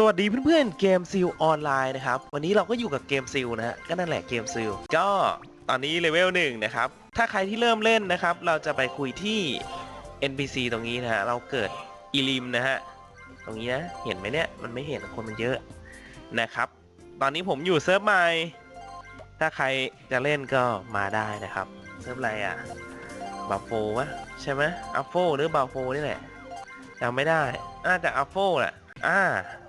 สวัสดีเพื่อนๆเกมซิลออนไลน์นะครับ วันนี้เราก็อยู่กับเกมซิลนะฮะก็นั่นแหละเกมซิลก็ตอนนี้เลเวลหนึ่งนะครับ ถ้าใครที่เริ่มเล่นนะครับ เราจะไปคุยที่ NPC ตรงนี้นะฮะเราเกิดอีลิมนะฮะตรงนี้นะเห็นไหมเนี่ยมันไม่เห็นคนมันเยอะนะครับ ตอนนี้ผมอยู่เซิร์ฟใหม่ถ้าใครจะเล่นก็มาได้นะครับเซิร์ฟอะไรอะบาโฟวะใช่ไหมอัฟโฟหรือบาโฟนี่แหละจำไม่ได้น่าจะอัฟโฟแหละ อ่า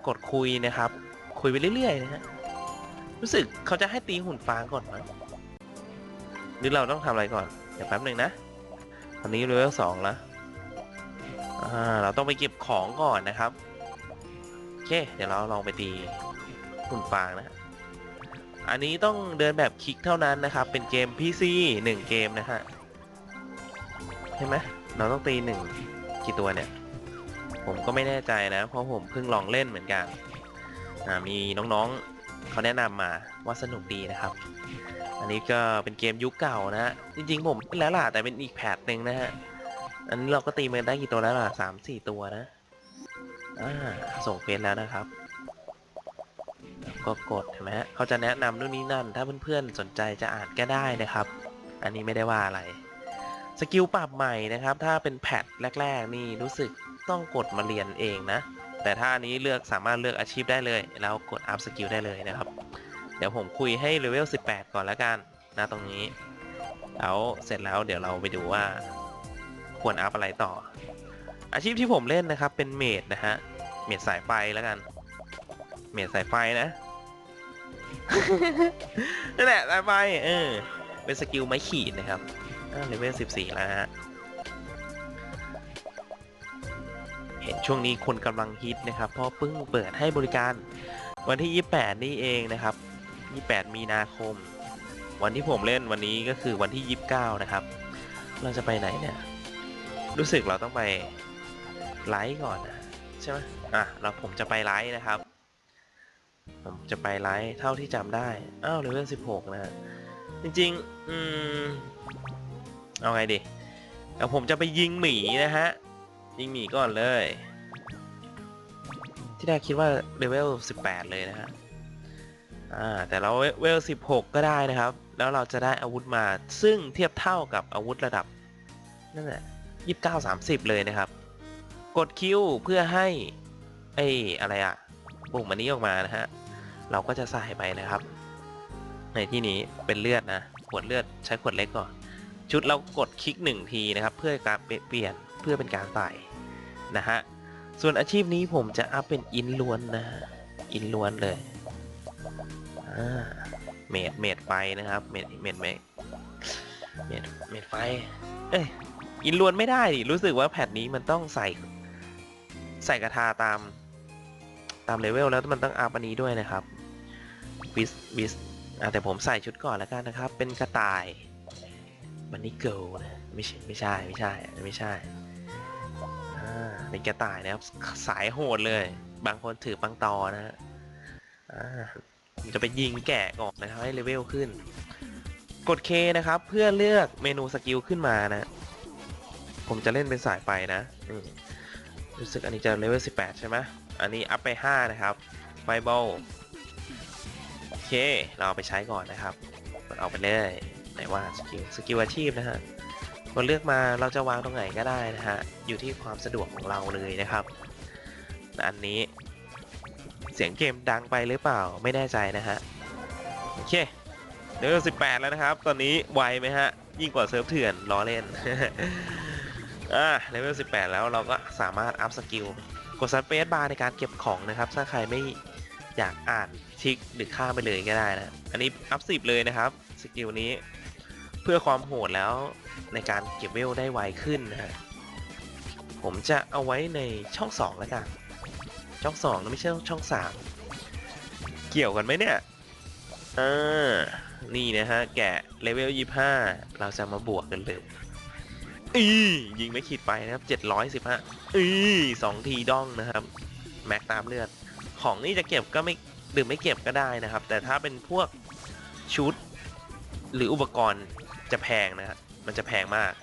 กดคุยนะครับ คุยไปเรื่อยๆนะฮะรู้สึกเขาจะให้ตีหุ่นฟางก่อนมั้งหรือเราต้องทำอะไรก่อนเดี๋ยวแป๊บหนึ่งนะตอนนี้เลเวลสองแล้วอ่าเราต้องไปเก็บของก่อนนะครับโอเค เดี๋ยวเราลองไปตีหุ่นฟางนะฮะอันนี้ต้องเดินแบบคลิกเท่านั้นนะครับ เป็นเกม PC หนึ่งเกมนะฮะใช่ไหมเราต้องตีหนึ่งกี่ตัวเนี่ย ผมก็ไม่แน่ใจนะ เพราะผมเพิ่งลองเล่นเหมือนกันอ่ามีน้องๆเขาแนะนำมาว่าสนุกดีนะครับ อันนี้ก็เป็นเกมยุคเก่านะฮะจริงๆ ผมเล่นแล้วล่ะแต่เป็นอีกแพทหนึ่งนะฮะอันนี้เราก็ตีมันได้กี่ตัวแล้วล่ะสามสี่ตัวนะอ่าส่งเฟซแล้วนะครับก็กดเห็นไหมฮะเขาจะแนะนำนู่นนี่นั่น ถ้าเพื่อนๆสนใจจะอ่านก็ได้นะครับ อันนี้ไม่ได้ว่าอะไร สกิลปรับใหม่นะครับ ถ้าเป็นแพทแรก ๆ นี่รู้สึก ต้องกดมาเรียนเองนะ แต่ถ้าอันนี้เลือกสามารถเลือกอาชีพได้เลย แล้วกดอัพสกิลได้เลยนะครับ เดี๋ยวผมคุยให้เลเวล 18 ก่อนแล้วกันนะตรงนี้ แล้วเสร็จแล้วเดี๋ยวเราไปดูว่า ควรอัพอะไรต่อ อาชีพที่ผมเล่นนะครับเป็นเมดนะฮะ เมดสายไฟแล้วกัน เมดสายไฟนะนั่นแหละสายไฟเออ เป็นสกิลไม้ขีดนะครับเลเวล 14 แล้วฮะ ห็นช่วงนี้คนกำลังฮิตนะครับเพราะเพิ่งเปิดให้บริการวันที่ 28 นี่เองนะครับ 28 มีนาคม วันที่ผมเล่นวันนี้ก็คือวันที่ 29 นะครับ เราจะไปไหนเนี่ย รู้สึกเราต้องไปไลฟ์ก่อนนะใช่ไหมอะเราผมจะไปไลฟ์นะครับ ผมจะไปไลฟ์เท่าที่จำได้ อ้าวเลเวล16 นะฮะ จริง ๆ อืม เอาไงดีเดี๋ยวผมจะไปยิงหมีนะฮะ ยิงหมีก่อนเลย ที่แรกคิดว่าเลเวล 18 เลยนะฮะ อ่า แต่เราเลเวล 16 ก็ได้นะครับ แล้วเราจะได้อาวุธมาซึ่งเทียบเท่ากับอาวุธระดับ นั่นแหละ29 30 เลยนะครับ กดคิวเพื่อให้ ไอ้ อะไรอะปุ่มอันนี้ออกมานะฮะ เราก็จะใส่ไปนะครับ ในที่นี้เป็นเลือดนะ ขวดเลือดใช้ขวดเล็กก่อน ชุดเรากดคลิกหนึ่งทีนะครับ เพื่อการเปลี่ยนเพื่อเป็นการใส่ นะฮะ ส่วนอาชีพนี้ผมจะอัพเป็นอินล้วนนะ อินล้วนเลยเมดเมดไฟนะครับ เมดเมดเมดเมดเมดไฟ เอ้ย อินล้วนไม่ได้ดิรู้สึกว่าแพทนี้มันต้องใส่ ใส่กระทาตาม ตามเลเวลแล้วมันต้องอัพอันนี้ด้วยนะครับวิสวิสแต่ผมใส่ชุดก่อนแล้วกันนะครับ เป็นกระต่าย มันนี่เกิลนะ ไม่ใช่ ไม่ใช่ ไม่ใช่ ไม่ใช่ เป็นกระต่ายนะครับ สายโหดเลย บางคนถือปังตอนะฮะจะไปยิงแกะก่อนนะครับให้เลเวลขึ้น กด K นะครับ เพื่อเลือกเมนูสกิลขึ้นมานะ ผมจะเล่นเป็นสายไฟนะรู้สึกอันนี้จะเลเวล 18 ใช่ไหมอันนี้อัพไป 5 นะครับไฟบอลโอเค เราเอาไปใช้ก่อนนะครับ เอาไปเลยไหนว่าสกิลสกิลอาชีพนะฮะ กดเลือกมาเราจะวางตรงไหนก็ได้นะฮะ อยู่ที่ความสะดวกของเราเลยนะครับ อันนี้เสียงเกมดังไปหรือเปล่าไม่แน่ใจนะฮะ โอเคเลเวล18 แล้วนะครับ ตอนนี้ไวไหมฮะ ยิ่งกว่าเซิร์ฟเถื่อนล้อเล่น อ่าเลเวล18 แล้วเราก็สามารถอัพสกิลกดสเปซบาร์ในการเก็บของนะครับ ถ้าใครไม่อยากอ่านทิกหรือข้ามไปเลยก็ได้นะ อันนี้อัพ10 เลยนะครับ สกิลนี้เพื่อความโหดแล้ว ในการเก็บเวลได้ไวขึ้นนะฮะผมจะเอาไว้ในช่อง 2 แล้วกัน ช่อง2นะไม่ใช่ช่อง 3 เกี่ยวกันไหมเนี่ยอ่านี่นะฮะ แกะเลเวล 25 เราจะมาบวกกันเลยอียิงไม่ขีดไปนะครับ 715อีสองทีดองนะครับ แม็กตามเลือด ของนี่จะเก็บก็ไม่หรือไม่เก็บก็ได้นะครับ แต่ถ้าเป็นพวกชุดหรืออุปกรณ์จะแพงนะครับ มันจะแพงมาก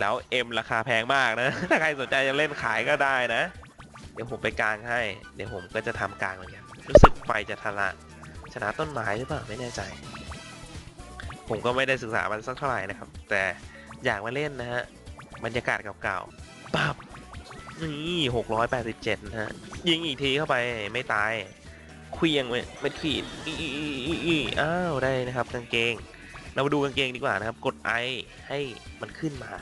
แล้วเอ็มราคาแพงมากนะ ถ้าใครสนใจจะเล่นขายก็ได้นะ เดี๋ยวผมไปกลางให้ เดี๋ยวผมก็จะทำกลางเหมือนกันรู้สึกไฟจะทะละชนะต้นไม้หรือเปล่าไม่แน่ใจ ผมก็ไม่ได้ศึกษามันสักเท่าไหร่นะครับ แต่อยากมาเล่นนะฮะบรรยากาศเก่าๆปั๊บนี่หกร้อยแปดสิบเจ็ดนะฮะยิงอีกทีเข้าไปไม่ตายเคลียงไม่ไม่ขีดอ้าวได้นะครับกางเกง เรามาดูกางเกงดีกว่านะครับ กดไอให้มันขึ้นมา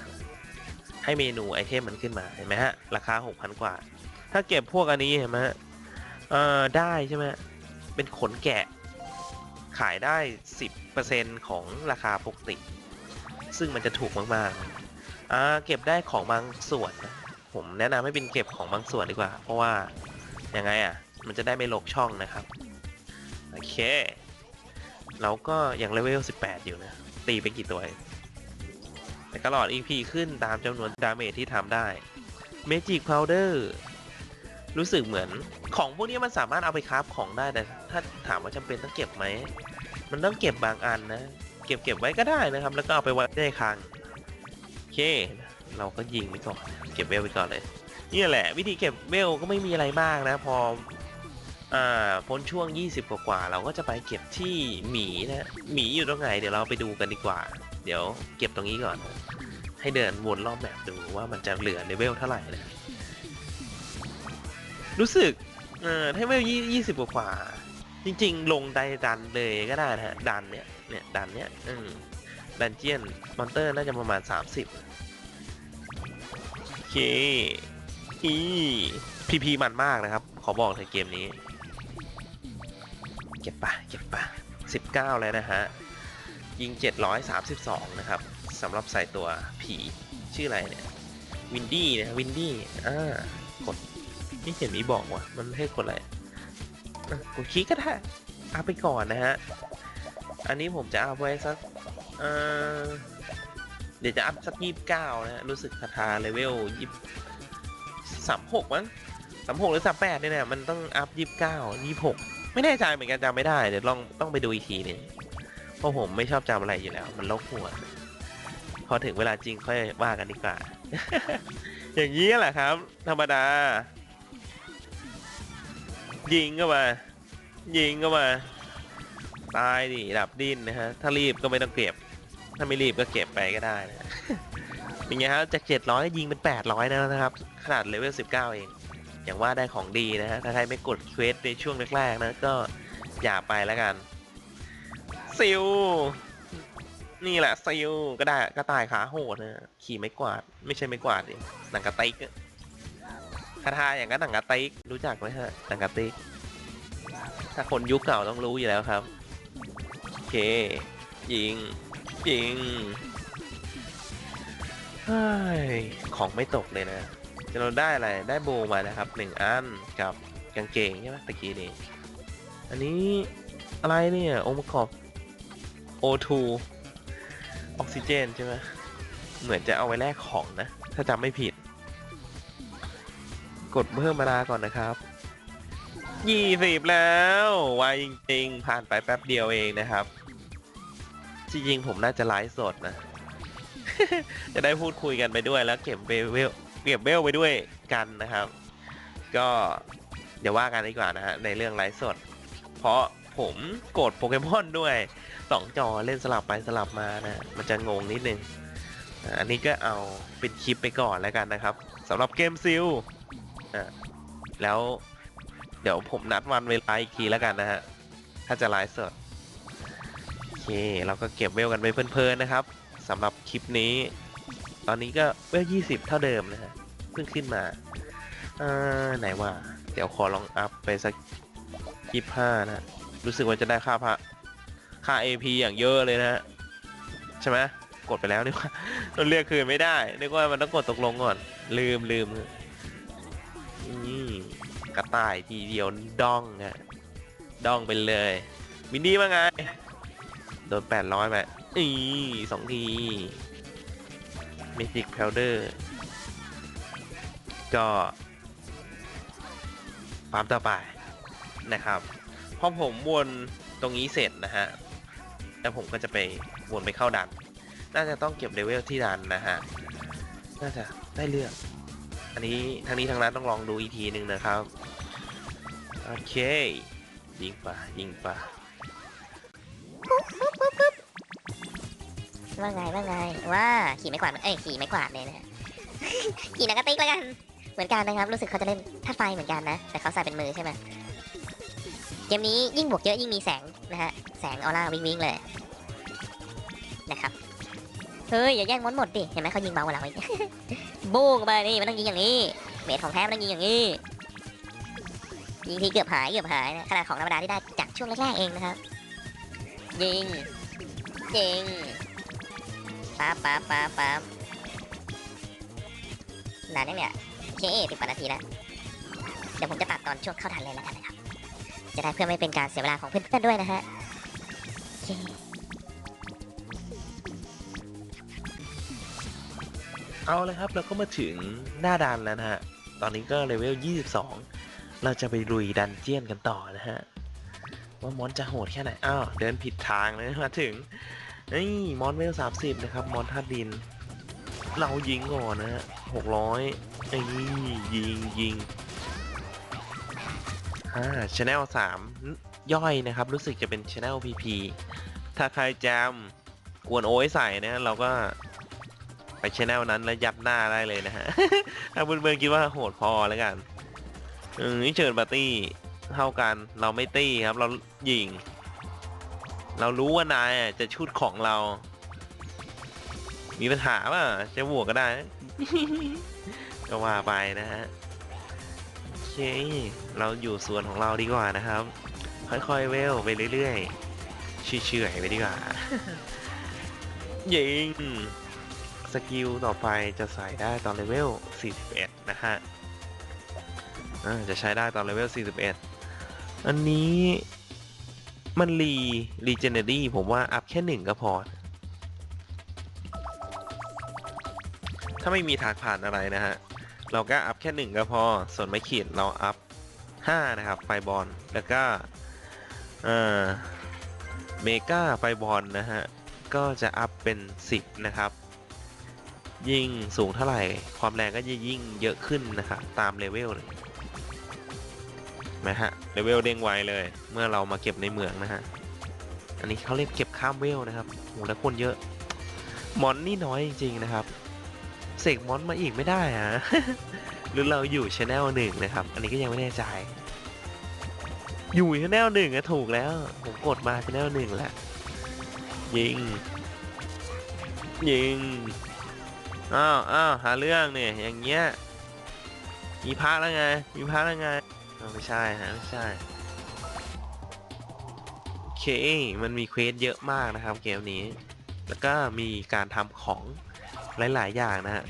ให้เมนูไอเทมมันขึ้นมา เห็นไหมฮะ ราคา 6,000 กว่า ถ้าเก็บพวกอันนี้เห็นไหมฮะเอ่อได้ใช่ไหมเป็นขนแกะ ขายได้ 10%ของราคาปกติ ซึ่งมันจะถูกมากๆอ่าเก็บได้ของบางส่วนนะผมแนะนำให้เป็นเก็บของบางส่วนดีกว่า เพราะว่ายังไงอะ มันจะได้ไม่ลกช่องนะครับ โอเค เราก็ยังเลเวล 18 อยู่นะ ตีไปกี่ตัวแต่ก็หลอด EP ขึ้นตามจำนวนดาเมจที่ทำได้ Magic Powder รู้สึกเหมือนของพวกนี้มันสามารถเอาไปคราฟของได้แต่ถ้าถามว่าจำเป็นต้องเก็บไหม มันต้องเก็บบางอันนะ เก็บเก็บไว้ก็ได้นะครับ แล้วก็เอาไปไว้ในคลังโอเค เราก็ยิงไปก่อน เก็บเวลไปก่อนเลยนี่แหละ วิธีเก็บเวลก็ไม่มีอะไรมากนะ พอ อ่าพ้นช่วง 20 กว่าๆเราก็จะไปเก็บที่หมีนะหมีอยู่ตรงไหนเดี๋ยวเราไปดูกันดีกว่า เดี๋ยวเก็บตรงนี้ก่อน ให้เดินวนรอบแบบดูว่ามันจะเหลือเลเวลเท่าไหร่นะรู้สึกเออถ้าเลเวลยี่สิบกว่า จริง ๆ ลงไดดันเลยก็ได้นะฮะดันเนี้ยเนี่ยดันเนี้ยอืมดันเจียนมอนเตอร์น่าจะประมาณ 30โอเคอีพีพีมันมากนะครับ ขอบอกในเกมนี้ เก็บปะเก็บปะ19เลยนะฮะ ยิง 732 นะครับสำหรับใส่ตัวผีชื่ออะไรเนี่ยวินดี้นะวินดี้อ่ากดนี่เห็นมีบอกว่ามันให้กดอะไรกดคลิกก็ได้เอาไปก่อนนะฮะ อันนี้ผมจะเอาไว้สักเอ่อเดี๋ยวจะอัพสักยี่สิบเก้านะฮะรู้สึกคาถาเลเวลยี่สามหกมั้งสามหกหรือสามแปดเนี่ยนะมันต้องอัพยี่สิบเก้ายี่หก ไม่แน่ใจเหมือนกันจำไม่ได้เดี๋ยวลองต้องไปดูอีกทีหนึ่งเพราะผมไม่ชอบจำอะไรอยู่แล้ว มันลกหัวพอถึงเวลาจริงค่อยว่ากันดีกว่า อย่างนี้แหละครับ ธรรมดา ยิงก็มา ยิงก็มา ตายดิดับดิ้นนะฮะ ถ้ารีบก็ไม่ต้องเก็บ ถ้าไม่รีบก็เก็บไปก็ได้นะเป็นไงครับจาก700ยิงเป็น800แล้วนะครับ ขนาดเลเวล19เอง อย่างว่าได้ของดีนะฮะ ถ้าใครไม่กดเควสในช่วงแรกๆนะ ก็อย่าไปแล้วกัน ซิล นี่แหละซิลก็ได้ก็ตายขาโหดนะขี่ไม้กวาด ไม่ใช่ไม้กวาดดิหนังกระติกคาถาอย่างนั้นหนังกระติกรู้จักไหมฮะหนังกระติกถ้าคนยุคเก่าต้องรู้อยู่แล้วครับ โอเค ยิง ยิง เฮ้ย ของไม่ตกเลยนะ เราได้อะไร ได้โบมานะครับหนึ่งอันกับกางเกงใช่ไหมตะกี้นี้ อันนี้อะไรเนี่ย องค์ประกอบ O2 ออกซิเจนใช่ไหมเหมือนจะเอาไว้แลกของนะ ถ้าจำไม่ผิด กดเพิ่มเวลาก่อนนะครับยี่สิบแล้ววายจริง ๆ ผ่านไปแป๊บเดียวเองนะครับ จริง ๆ ผมน่าจะไลฟ์สดนะ จะได้พูดคุยกันไปด้วยแล้วเก็บเวล เก็บเวลไปด้วยกันนะครับ ก็เดี๋ยวว่ากันดีกว่านะฮะในเรื่องไลฟ์สด เพราะผมกดโปเกมอนด้วยสองจอเล่นสลับไปสลับมานะ มันจะงงนิดนึง อันนี้ก็เอาเป็นคลิปไปก่อนแล้วกันนะครับสำหรับเกมซิลอะแล้วเดี๋ยวผมนัดวันเวลาอีกทีแล้วกันนะฮะ ถ้าจะไลฟ์สด โอเค เราก็เก็บเวลกันไปเพลินๆนะครับสำหรับคลิปนี้ ตอนนี้ก็เวล20เท่าเดิมนะฮะ เพิ่งขึ้นมาอ่าไหนว่า เดี๋ยวขอลองอัพไปสัก25นะ รู้สึกว่าจะได้ค่าพระค่า AP อย่างเยอะเลยนะฮะใช่ไหมกดไปแล้วนี่ว่าเราเรียกคืนไม่ได้นึกว่ามันต้องกดตกลงก่อน ลืมลืมนี่กระต่ายทีเดียวดองนะดองไปเลย มินดี้ว่าไง โดน800ไปอีสองที มจิก p พ w เดอร์ก็ฟาร์มต่อไปนะครับพอผมวนตรงนี้เสร็จนะฮะ แล้วผมก็จะไปวนไปเข้าดัน น่าจะต้องเก็บเลเวลที่ดันนะฮะ น่าจะได้เรื่องอันนี้ทั้งนี้ทั้งนั้นต้องลองดูอีกทีหนึ่งนะครับ โอเค ยิงป่ะยิงป่ะ ว่าไงว่าไงว่าขี่ไม้กวาดเอ้ยขี่ไม้กวาดเลยนะขี่นักกระติกแล้วกัน เหมือนกันนะครับ รู้สึกเขาจะเล่นท่าไฟเหมือนกันนะ แต่เขาใส่เป็นมือใช่ไหมเกมนี้ยิ่งบวกเยอะยิ่งมีแสงนะฮะ แสงออร่าวิงวิงเลยนะครับ เฮ้ยอย่าแย่งมดหมดดิ เห็นไหมเขายิงเบากว่าเราอีกบูงไปนี่มันต้องยิงอย่างนี้ เมทของแท้มันต้องยิงอย่างนี้ ยิงทีเกือบหายเกือบหายนะขนาดของธรรมดาที่ได้จากช่วงแรกๆเองนะครับ ยิงยิง ปั๊บปั๊บปั๊บปั๊บนานเนี่ยโอเคสิบกว่านาทีแล้วเดี๋ยวผมจะตัดตอนช่วงเข้าทันเลยแล้วกันนะครับ จะได้เพื่อไม่เป็นการเสียเวลาของเพื่อนๆด้วยนะฮะเคเอาเลยครับเราก็มาถึงหน้าดันแล้วนะฮะ ตอนนี้ก็เลเวล 22 เราจะไปลุยดันเจียนกันต่อนะฮะ ว่ามอนจะโหดแค่ไหน อ้าว เดินผิดทางเลยมาถึง นี่มอนเวล30นะครับ มอนธาตุดิน เรายิงก่อนนะฮะ600นี่ยิงยิงอ่าชแนล3ย่อยนะครับ รู้สึกจะเป็นชแนล PP ถ้าใครจำกวนโอ้ยใส่นะเราก็ไปชแนลนั้นแล้วยัดหน้าได้เลยนะฮะ ถ้าเพื่อนๆคิดว่าโหดพอแล้วกัน อืมเชิญปาร์ตี้เท่ากัน เราไม่ตี้ครับ เรายิง เรารู้ว่านายอะจะชุดของเรา มีปัญหาป่ะจะบวกก็ได้ ก็ว่าไปนะฮะโอเค เราอยู่ส่วนของเราดีกว่านะครับ ค่อยๆเวลไปเรื่อยๆเชื่อยๆไปดีกว่า ยิง สกิลต่อไปจะใส่ได้ตอนเลเวล 41 นะฮะอ่าจะใช้ได้ตอนเลเวล 41 อันนี้ มันรีรีเจเนอรี่ผมว่าอัพแค่หนึ่งก็พอ ถ้าไม่มีทางผ่านอะไรนะฮะ เราก็อัพแค่หนึ่งก็พอ ส่วนไม่ขีดเราอัพ5นะครับ ไฟบอล แล้วก็เอ่อเมกาไฟบอลนะฮะ ก็จะอัพเป็น 10 นะครับ ยิ่งสูงเท่าไหร่ ความแรงก็จะยิ่งเยอะขึ้นนะครับ ตามเลเวลเลยนะฮะ เลเวลเด้งไวเลย เมื่อเรามาเก็บในเมืองนะฮะ อันนี้เขาเรียกเก็บข้ามเวลนะครับโหแล้วคนเยอะ มอนนี่น้อยจริงๆนะครับ เสกมอนมาอีกไม่ได้ฮะ หรือเราอยู่ชแนลหนึ่งนะครับ อันนี้ก็ยังไม่แน่ใจ อยู่ชแนลหนึ่งอะถูกแล้ว ผมกดมาชแนลหนึ่งแหละยิง ยิง อ้าวอ้าวหาเรื่องเนี่ย อย่างเงี้ย มีพระแล้วไง มีพระแล้วไง ไม่ใช่ฮะไม่ใช่โอเคมันมีเควสเยอะมากนะครับเกมนี้ แล้วก็มีการทำของหลาย ๆ อย่างนะฮะ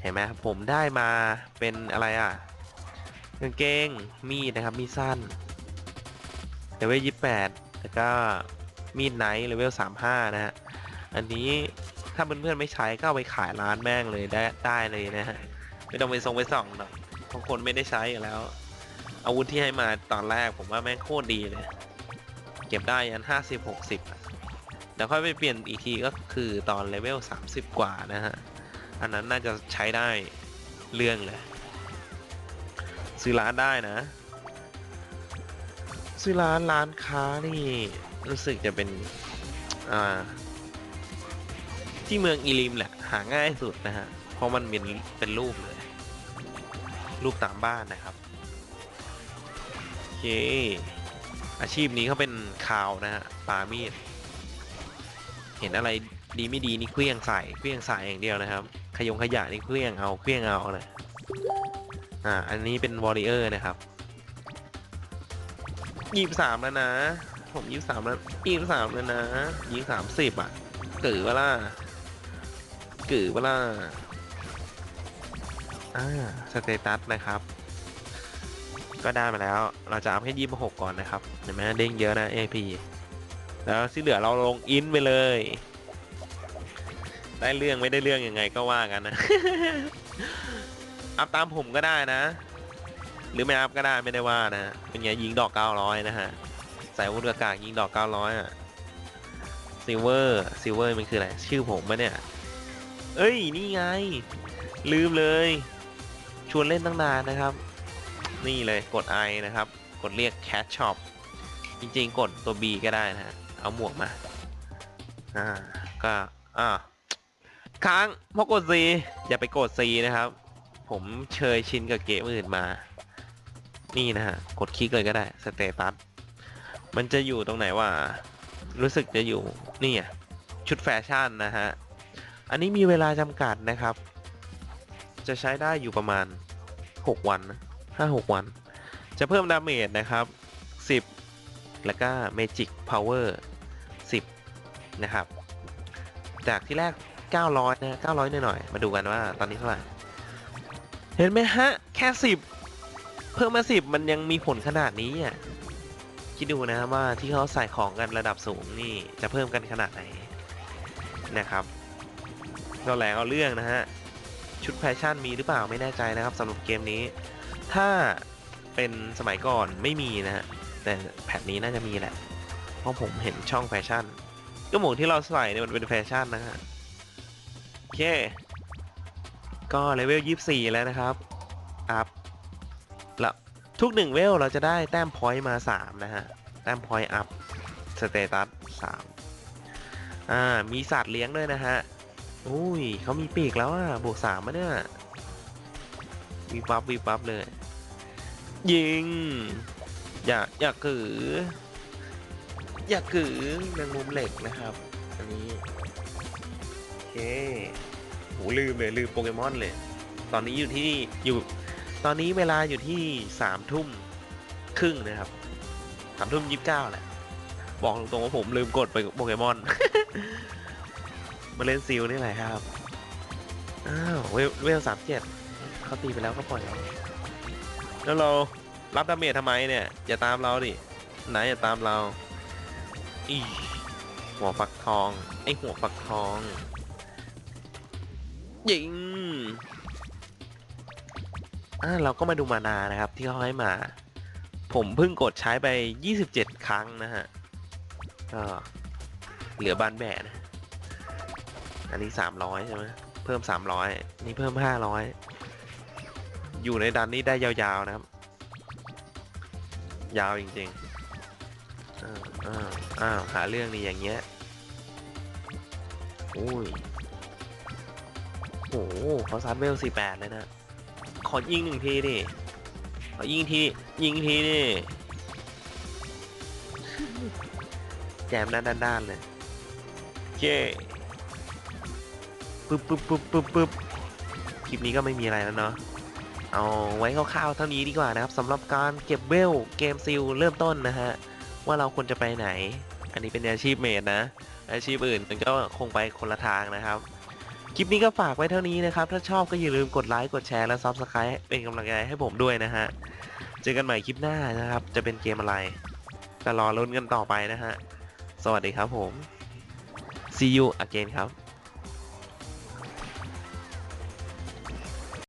เห็นไหมผมได้มาเป็นอะไรอะกางเกงมีดนะครับ มีดสั้นเลเวลยี่แปดแล้วก็มีดไนท์เลเวลสามห้านะฮะ อันนี้ถ้าเพื่อนๆไม่ใช้ก็เอาไปขายร้านแม่งเลยได้ได้เลยนะฮะ ไม่ต้องไปส่งไปส่องหรอกบางคนไม่ได้ใช้อยู่แล้ว อาวุธที่ให้มาตอนแรกผมว่าแม่งโคตรดีเลย เก็บได้ยันห้าสิบหกสิบเดี๋ยวค่อยไปเปลี่ยนอีกทีก็คือตอนเลเวลสามสิบกว่านะฮะ อันนั้นน่าจะใช้ได้เรื่องเลย ซื้อร้านได้นะ ซื้อร้านร้านค้านี่รู้สึกจะเป็น อ่า ที่เมืองอีลิมแหละ หาง่ายสุดนะฮะ เพราะมันเป็นเป็นรูปเลย รูปตามบ้านนะครับ เค อาชีพนี้เขาเป็นข่าวนะฮะปามีด เห็นอะไรดีไม่ดีนี่เคลี้ยงใส่เคลี้ยงใส่อย่างเดียวนะครับ ขยงขยะนี่เคลี้ยงเอาเคลี้ยงเอาเลยอ่าอันนี้เป็นวอริเออร์นะครับยี่สามแล้วนะ ผมยี่สามแล้วยี่สามแล้วนะยี่สามสิบอะกือเวล่ากือเวล่าอ่าสเตตัสนะครับ ก็ได้มาแล้ว เราจะอัพแค่ยี่สิบหกก่อนนะครับเห็นไหมเด้งเยอะนะ AP แล้วที่เหลือเราลงอินไปเลย ได้เรื่องไม่ได้เรื่องยังไงก็ว่ากันนะ อัพตามผมก็ได้นะ หรือไม่อัพก็ได้ไม่ได้ว่านะ เป็นไงยิงดอก900นะฮะ ใส่วุธอากาศยิงดอก900อะซิลเวอร์ซิลเวอร์มันคืออะไร ชื่อผมปะเนี่ย เอ้ย นี่ไง ลืมเลย ชวนเล่นตั้งนานนะครับ นี่เลยกด I นะครับ กดเรียก Cat Shop จริงๆ กดตัว B ก็ได้นะฮะ เอาหมวกมา อ่า ก็ อ่า ค้างเพราะกด C อย่าไปกด C นะครับ ผมเชยชินกับเกมอื่นมา นี่นะฮะ กดคลิกเลยก็ได้ สเตตัส มันจะอยู่ตรงไหนว่ารู้สึกจะอยู่ นี่อะชุดแฟชั่นนะฮะ อันนี้มีเวลาจำกัดนะครับ จะใช้ได้อยู่ประมาณ 6 วันนะ 5-6วัน จะเพิ่มดาเมจนะครับ10แล้วก็ Magic Power 10นะครับ จากที่แรก 900 นะ 900หน่อยๆ มาดูกันว่าตอนนี้เท่าไหร่ เห็นไหมฮะ แค่ 10 เพิ่มมา 10 มันยังมีผลขนาดนี้อะ คิดดูนะว่าที่เขาใส่ของกันระดับสูงนี่จะเพิ่มกันขนาดไหนนะครับ ก็แหลงเอาเรื่องนะฮะ ชุดแฟชั่นมีหรือเปล่าไม่แน่ใจนะครับสำหรับเกมนี้ ถ้าเป็นสมัยก่อนไม่มีนะฮะ แต่แพทนี้น่าจะมีแหละ เพราะผมเห็นช่องแฟชั่น ก็หมวกที่เราใส่เนี่ยมันเป็นแฟชั่นนะฮะ โอเค ก็เลเวล 24 แล้วนะครับ อัพแล้วทุกหนึ่งเวลเราจะได้แต้มพอยต์มา 3 นะฮะ แต้มพอยต์อัพ สเตตัส 3 อ่า มีสัตว์เลี้ยงด้วยนะฮะ อุ้ยเขามีปีกแล้วอะ บวกสามมาเนี่ย วิบวับวิบวับเลย ยิง อย่าอย่ากือ อย่ากือแมงมุมเหล็กนะครับ อันนี้โอเคโหลืมเลยลืมโปเกมอนเลย ตอนนี้อยู่ที่อยู่ตอนนี้เวลาอยู่ที่สามทุ่มครึ่งนะครับสามทุ่มยี่สิบเก้าแหละ บอกตรงๆว่าผมลืมกดไปโปเกมอน มาเล่นซิลนี่แหละครับ อ้าว เวลเวลสามเจ็ด เขาตีไปแล้วก็ปล่อยเราแล้วเรารับดาเมจทำไมเนี่ย อย่าตามเราดิไหนอย่าตามเราอีหัวฟักทองไอหัวฟักทองยิงอ่าเราก็มาดูมานานะครับ ที่เขาให้มา ผมเพิ่งกดใช้ไป 27 ครั้งนะฮะก็เหลือบานแบะนะ อันนี้ 300 ใช่ไหมเพิ่ม 300 นี่เพิ่ม 500 อยู่ในดันนี้ได้ยาวๆนะครับ ยาวจริงๆอ้าวอ้าวอ้าวหาเรื่องนี่อย่างเงี้ยโอ้ยโอ้โหเขาซัดเวล48เลยนะ ขอยิงหนึ่งทีดิขอยิงที ยิงทีดิแจมด้านด้านๆเลยโอเคปึ๊บปึ๊บปึ๊บปึ๊บปึ๊บคลิปนี้ก็ไม่มีอะไรแล้วเนาะ เอาไว้คร่าวๆเท่านี้ดีกว่านะครับสำหรับการเก็บเวลเกมซิลเริ่มต้นนะฮะว่าเราควรจะไปไหน อันนี้เป็นอาชีพเมดนะ อาชีพอื่นมันก็คงไปคนละทางนะครับคลิปนี้ก็ฝากไว้เท่านี้นะครับ ถ้าชอบก็อย่าลืมกดไลค์กดแชร์และซับสไคร b e เป็นกำลังใจให้ผมด้วยนะฮะเจอกันใหม่คลิปหน้านะครับ จะเป็นเกมอะไรก็รอลุ้นกันต่อไปนะฮะสวัสดีครับผม see you again ครับ